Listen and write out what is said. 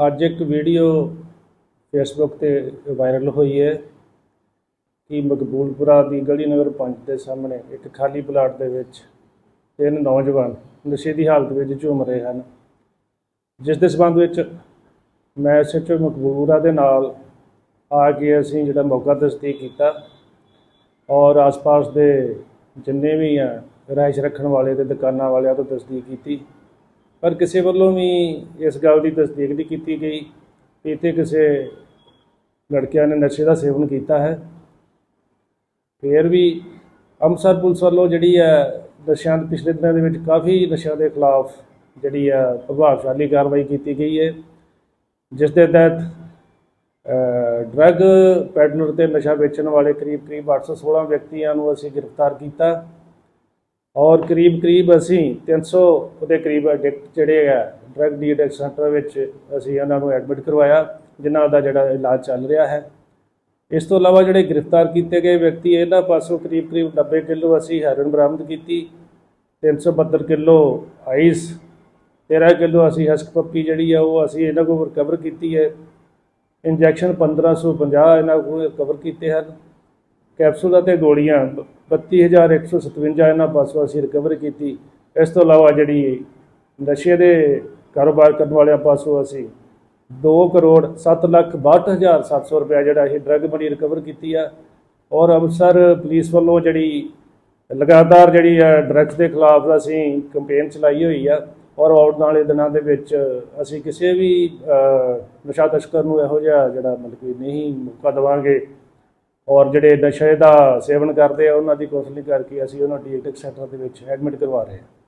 ਅੱਜ ਇੱਕ video Facebook ਤੇ ਵਾਇਰਲ ਹੋਈ ਹੈ ਕਿ ਮਕਬੂਲਪੁਰਾ ਦੀ ਗਲੀ ਨੰਬਰ 5 ਦੇ ਸਾਹਮਣੇ ਇੱਕ ਖਾਲੀ ਪਲਾਟ ਦੇ ਵਿੱਚ ਤਿੰਨ ਨੌਜਵਾਨ ਨਸ਼ੇ ਦੀ ਹਾਲਤ ਵਿੱਚ ਝੂਮ ਰਹੇ ਹਨ, ਜਿਸ ਦੇ ਸਬੰਧ ਵਿੱਚ ਮੈਂ ਐਸਐਚਓ ਮਕਬੂਲਪੁਰਾ ਦੇ ਨਾਲ ਆ ਕੇ ਅਸੀਂ ਜਿਹੜਾ ਮੌਕਾ ਤਸਦੀਕ ਕੀਤਾ ਔਰ ਆਸ-ਪਾਸ ਦੇ ਜਿੰਨੇ ਵੀ ਆ, ਰਿਹਾਇਸ਼ ਰੱਖਣ ਵਾਲੇ ਤੇ ਦੁਕਾਨਾਂ ਵਾਲਿਆਂ ਤੋਂ ਤਸਦੀਕ ਕੀਤੀ। ਪਰ ਕਿਸੇ ਵੱਲੋਂ ਵੀ ਇਸ ਗੱਲ ਦੀ ਤਸਦੀਕ ਨਹੀਂ ਕੀਤੀ ਗਈ। ਕਿ ਇੱਥੇ ਕਿਸੇ ਲੜਕਿਆਂ ਨੇ ਨਸ਼ੇ ਦਾ ਸੇਵਨ ਕੀਤਾ ਹੈ। ਫਿਰ ਵੀ ਅੰਮ੍ਰਿਤਸਰ ਪੁਲਿਸ ਵੱਲੋਂ ਜਿਹੜੀ ਹੈ ਨਸ਼ਿਆਂ ਦੇ ਪਿਛਲੇ ਦਿਨਾਂ ਦੇ ਵਿੱਚ ਕਾਫੀ ਨਸ਼ਿਆਂ ਦੇ ਖਿਲਾਫ ਜਿਹੜੀ ਹੈ ਪ੍ਰਭਾਵਸ਼ਾਲੀ ਕਾਰਵਾਈ ਕੀਤੀ ਗਈ ਹੈ। ਜਿਸ ਦੇ ਤਹਿਤ ਡਰੱਗ ਪੈਡਲਰ ਤੇ ਨਸ਼ਾ ਵੇਚਣ ਵਾਲੇ ਕਰੀਬ ਕਰੀਬ 816 ਵਿਅਕਤੀਆਂ ਨੂੰ ਅਸੀਂ ਗ੍ਰਿਫਤਾਰ ਕੀਤਾ। ਔਰ ਕਰੀਬ ਕਰੀਬ ਅਸੀਂ 300 ਦੇ ਕਰੀਬ ਐਡਿਕਟ ਜਿਹੜੇ ਆ ਡਰੱਗ ਡੀ ਐਡਿਕਟ ਸੈਂਟਰ ਵਿੱਚ ਅਸੀਂ ਉਹਨਾਂ ਨੂੰ ਐਡਮਿਟ ਕਰਵਾਇਆ, ਜਿਨ੍ਹਾਂ ਦਾ ਜਿਹੜਾ ਇਲਾਜ ਚੱਲ ਰਿਹਾ ਹੈ। ਇਸ ਤੋਂ ਇਲਾਵਾ ਜਿਹੜੇ ਗ੍ਰਿਫਤਾਰ ਕੀਤੇ ਗਏ ਵਿਅਕਤੀ, ਇਹਨਾਂ ਪਾਸੋਂ ਕਰੀਬ ਕਰੀਬ 90 ਕਿਲੋ ਅਸੀਂ ਹੈਰੋਇਨ ਬਰਾਮਦ ਕੀਤੀ 372 ਕਿਲੋ ਆਈਸ 13 ਕਿਲੋ ਅਸੀਂ ਹਸਕ ਪੱਪੀ ਜਿਹੜੀ ਆ, ਉਹ ਅਸੀਂ ਇਹਨਾਂ ਕੋਲ ਰਿਕਵਰ ਕੀਤੀ ਹੈ। ਇੰਜੈਕਸ਼ਨ 1550 ਇਹਨਾਂ ਕੋਲ ਰਿਕਵਰ ਕੀਤੇ ਹਨ। ਕੈਪਸੂਲ ਅਤੇ ਗੋਲੀਆਂ 32157 ਇਹਨਾਂ ਪਾਸੋਂ ਅਸੀਂ ਰਿਕਵਰ ਕੀਤੀ। ਇਸ ਤੋਂ ਇਲਾਵਾ ਜਿਹੜੀ ਨਸ਼ੇ ਦੇ ਕਾਰੋਬਾਰ ਕਰਨ ਵਾਲਿਆਂ ਪਾਸੋਂ ਅਸੀਂ 2 ਕਰੋੜ 7 ਲੱਖ 62700 ਰੁਪਏ ਜਿਹੜਾ ਇਹ ਡਰੱਗ ਮਨੀ ਰਿਕਵਰ ਕੀਤੀ ਆ। ਔਰ ਅੰਮ੍ਰਿਤਸਰ ਪੁਲਿਸ ਵੱਲੋਂ ਜਿਹੜੀ ਲਗਾਤਾਰ ਜਿਹੜੀ ਆ ਡਰੱਗਸ ਦੇ ਖਿਲਾਫ ਅਸੀਂ ਕੰਪੇਨ ਚਲਾਈ ਹੋਈ ਆ। ਔਰ ਆਉਣ ਵਾਲੇ ਦਿਨਾਂ ਦੇ ਵਿੱਚ ਅਸੀਂ ਕਿਸੇ ਵੀ ਨਸ਼ਾ ਤਸਕਰ ਨੂੰ ਇਹੋ ਜਿਹਾ ਜਿਹੜਾ ਮਤਲਬ ਕਿ ਨਹੀਂ ਮੌਕਾ ਦੇਵਾਂਗੇ। ਔਰ ਜਿਹੜੇ ਨਸ਼ੇ ਦਾ ਸੇਵਨ ਕਰਦੇ ਆ, ਉਹਨਾਂ ਦੀ ਕਾਉਂਸਲਿੰਗ ਕਰਕੇ ਅਸੀਂ ਉਹਨਾਂ ਡੀ ਸੈਂਟਰ ਦੇ ਵਿੱਚ ਐਡਮਿਟ ਕਰਵਾ ਰਹੇ ਹਾਂ।